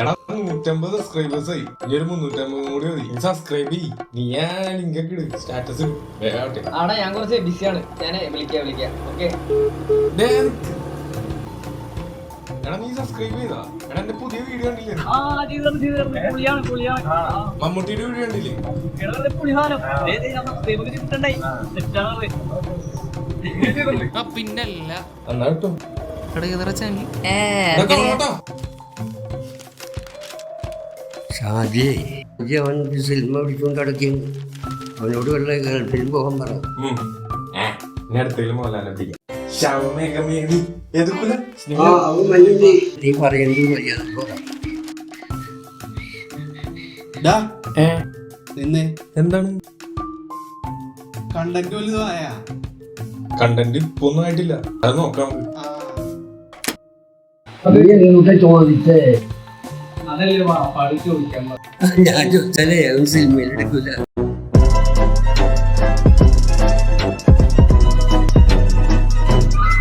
എടാ നൂറ്റമ്പത് സബ്സ്ക്രൈബേഴ്സ് ആയി. ഇനി ഒരു മുന്നൂറ്റമ്പതും കൂടി മതി. നീ സബ്സ്ക്രൈബ് ചെയ്യ്. നീ ആ ലിങ്ക് ഒക്കെ ഇട്. സ്റ്റാറ്റസ് ഇടും. ആടാ ഞാൻ കുറച്ച് ബിസിയാണ് ഞാൻ വിളിക്കാം വിളിക്കാം. ഓക്കെ ദേ എടാ നീ സബ്സ്ക്രൈബ് ചെയ്താ? എടാ എന്റെ പുതിയ വീഡിയോ കണ്ടില്ലേ? മമ്മൂട്ടിയുടെ വീഡിയോ കണ്ടില്ലേ? പിന്നല്ല എന്നാ കിട്ടും. ഷാജിയെ ഷാജി അവൻ ഒരു സിനിമ പിടിച്ചുകൊണ്ട് കിടക്കും അവനോട് വല്ല ഗൾഫിൽ പോകാൻ പറ. നീ പറയേണ്ടത് മര്യാദ എന്താണ്? കണ്ടന്റ് വലുതായ കണ്ടന്റ് ഇപ്പൊ ഒന്നും ആയിട്ടില്ല. അത് നോക്കാം. ചോദിച്ചേ? അതല്ലേ പഠിച്ചു ഞാൻ ചോദിച്ചാലേ അവൻ സിനിമയിൽ എടുക്കൂല.